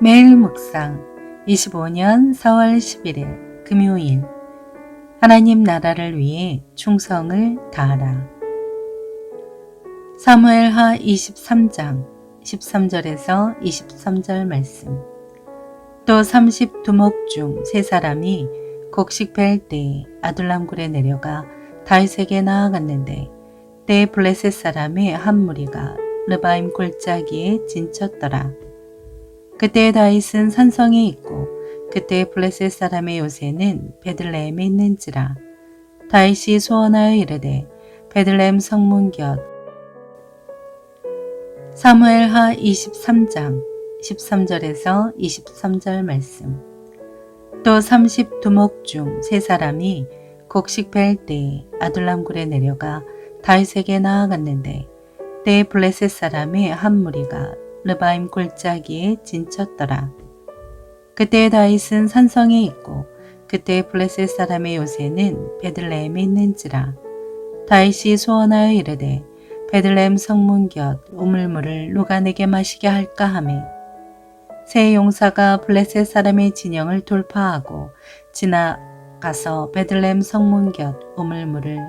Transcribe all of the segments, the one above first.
매일 묵상 25년 4월 11일 금요일 하나님 나라를 위해 충성을 다하라. 사무엘하 23장 13절에서 23절 말씀 또 30두목 중 세 사람이 곡식 벨 때에 아둘람굴에 내려가 다윗에게 나아갔는데 때 블레셋 사람의 한 무리가 르바임 골짜기에 진쳤더라. 그때 다윗은 산성에 있고 그때 블레셋 사람의 요새는 베들레헴에 있는지라. 다윗이 소원하여 이르되 베들레헴 성문 곁. 사무엘하 23장 13절에서 23절 말씀. 또 30두목 중 세 사람이 곡식 벨 때에 아둘람굴에 내려가 다윗에게 나아갔는데 때 블레셋 사람의 한 무리가 르바임 골짜기에 진쳤더라. 그때 다윗은 산성에 있고 그때 블레셋 사람의 요새는 베들레헴에 있는지라 다윗이 소원하여 이르되 베들레헴 성문 곁 우물물을 누가 내게 마시게 할까 하매 새 용사가 블레셋 사람의 진영을 돌파하고 지나가서 베들레헴 성문 곁 우물물을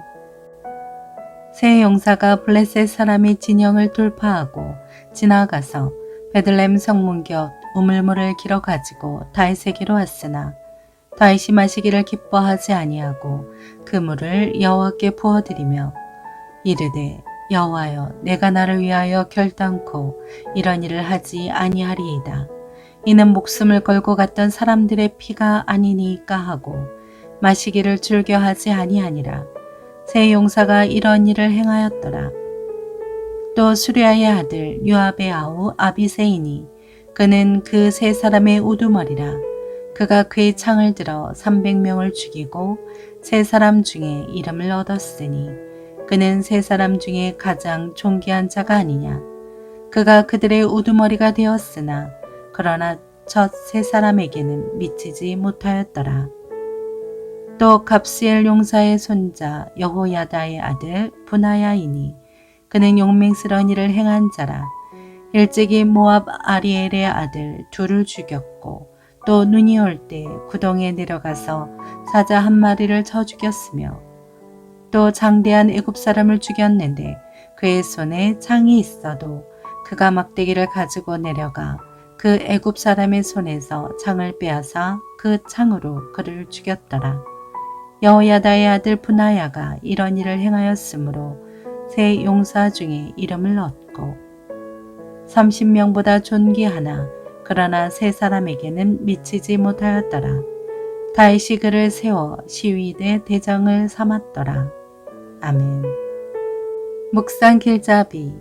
새 용사가 블레셋 사람의 진영을 돌파하고 지나가서 베들렘 성문 곁 우물물을 길어 가지고 다윗에게로 왔으나 다윗이 마시기를 기뻐하지 아니하고 그 물을 여호와께 부어드리며 이르되 여호와여 내가 나를 위하여 결단코 이런 일을 하지 아니하리이다. 이는 목숨을 걸고 갔던 사람들의 피가 아니니까 하고 마시기를 즐겨하지 아니하니라. 새 용사가 이런 일을 행하였더라. 또 수리아의 아들 유압의 아우 아비세이니 그는 그 세 사람의 우두머리라. 그가 그의 창을 들어 300명을 죽이고 세 사람 중에 이름을 얻었으니 그는 세 사람 중에 가장 존귀한 자가 아니냐. 그가 그들의 우두머리가 되었으나 그러나 첫 세 사람에게는 미치지 못하였더라 또 갑시엘 용사의 손자 여호야다의 아들 분하야이니 그는 용맹스러운 일을 행한 자라. 일찍이 모압 아리엘의 아들 둘을 죽였고 또 눈이 올 때 구덩이에 내려가서 사자 한 마리를 쳐 죽였으며 또 장대한 애굽 사람을 죽였는데 그의 손에 창이 있어도 그가 막대기를 가지고 내려가 그 애굽 사람의 손에서 창을 빼앗아 그 창으로 그를 죽였더라. 여호야다의 아들 분하야가 이런 일을 행하였으므로 세 용사 중에 이름을 얻고 30명보다 존귀하나 그러나 세 사람에게는 미치지 못하였더라. 다윗이 그를 세워 시위대 대장을 삼았더라. 아멘. 묵상 길잡이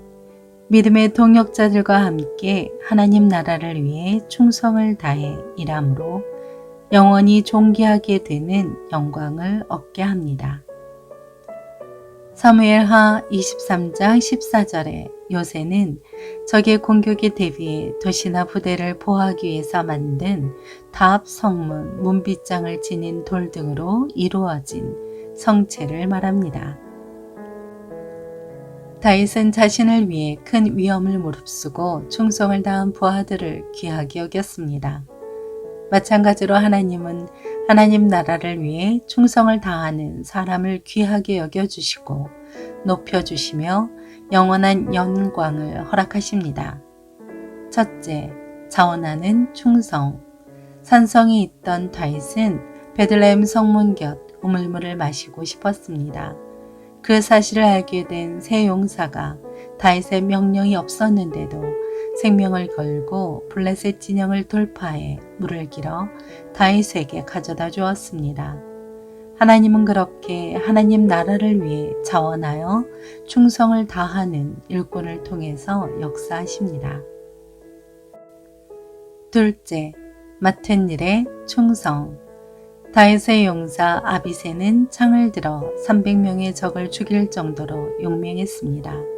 믿음의 동역자들과 함께 하나님 나라를 위해 충성을 다해 일함으로 영원히 존귀하게 되는 영광을 얻게 합니다. 사무엘하 23장 14절에 요새는 적의 공격에 대비해 도시나 부대를 보호하기 위해서 만든 답 성문 문빗장을 지닌 돌 등으로 이루어진 성체를 말합니다. 다윗은 자신을 위해 큰 위험을 무릅쓰고 충성을 다한 부하들을 귀하게 여겼습니다. 마찬가지로 하나님은 하나님 나라를 위해 충성을 다하는 사람을 귀하게 여겨주시고 높여주시며 영원한 영광을 허락하십니다. 첫째, 자원하는 충성. 산성이 있던 다윗은 베들레헴 성문 곁 우물물을 마시고 싶었습니다. 그 사실을 알게 된새 용사가 다윗의 명령이 없었는데도 생명을 걸고 블레셋 진영을 돌파해 물을 길어 다윗에게 가져다 주었습니다. 하나님은 그렇게 하나님 나라를 위해 자원하여 충성을 다하는 일꾼을 통해서 역사하십니다. 둘째, 맡은 일에 충성. 다윗의 용사 아비세는 창을 들어 300명의 적을 죽일 정도로 용맹했습니다.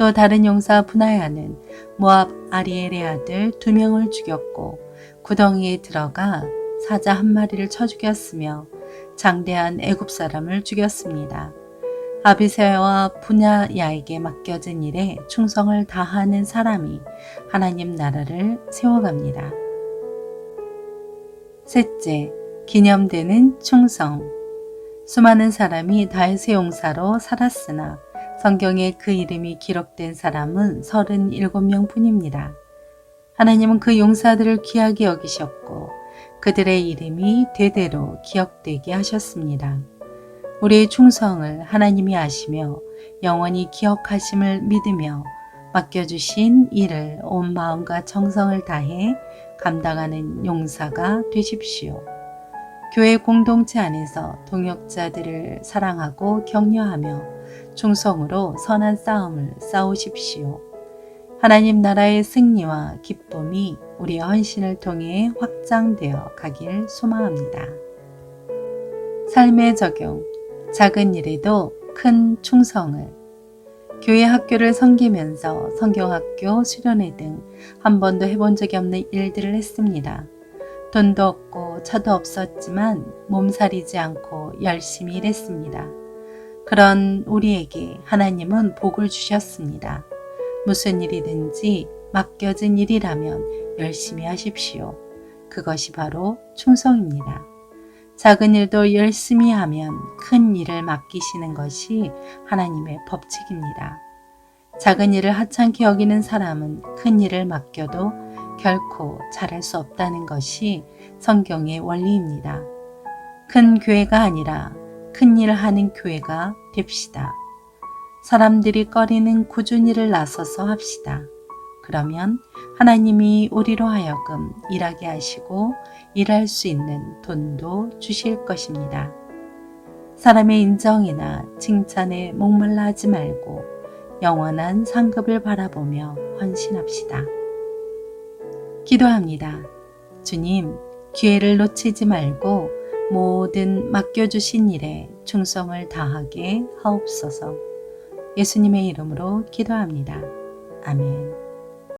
또 다른 용사 분하야는 모압 아리엘의 아들 두 명을 죽였고 구덩이에 들어가 사자 한 마리를 쳐 죽였으며 장대한 애굽 사람을 죽였습니다. 아비세와 분야야에게 맡겨진 일에 충성을 다하는 사람이 하나님 나라를 세워갑니다. 셋째, 기념되는 충성. 수많은 사람이 다윗의 용사로 살았으나 성경에 그 이름이 기록된 사람은 37명 뿐입니다. 하나님은 그 용사들을 귀하게 여기셨고 그들의 이름이 대대로 기억되게 하셨습니다. 우리의 충성을 하나님이 아시며 영원히 기억하심을 믿으며 맡겨주신 일을 온 마음과 정성을 다해 감당하는 용사가 되십시오. 교회 공동체 안에서 동역자들을 사랑하고 격려하며 충성으로 선한 싸움을 싸우십시오. 하나님 나라의 승리와 기쁨이 우리의 헌신을 통해 확장되어 가길 소망합니다. 삶의 적용. 작은 일에도 큰 충성을. 교회 학교를 섬기면서 성경학교, 수련회 등 한 번도 해본 적이 없는 일들을 했습니다. 돈도 없고 차도 없었지만 몸살이지 않고 열심히 일했습니다. 그런 우리에게 하나님은 복을 주셨습니다. 무슨 일이든지 맡겨진 일이라면 열심히 하십시오. 그것이 바로 충성입니다. 작은 일도 열심히 하면 큰 일을 맡기시는 것이 하나님의 법칙입니다. 작은 일을 하찮게 여기는 사람은 큰 일을 맡겨도 결코 잘할 수 없다는 것이 성경의 원리입니다. 큰 교회가 아니라 큰 일을 하는 교회가 됩시다. 사람들이 꺼리는 꾸준 일을 나서서 합시다. 그러면 하나님이 우리로 하여금 일하게 하시고 일할 수 있는 돈도 주실 것입니다. 사람의 인정이나 칭찬에 목말라 하지 말고 영원한 상급을 바라보며 헌신합시다. 기도합니다. 주님, 기회를 놓치지 말고 모든 맡겨주신 일에 충성을 다하게 하옵소서. 예수님의 이름으로 기도합니다. 아멘.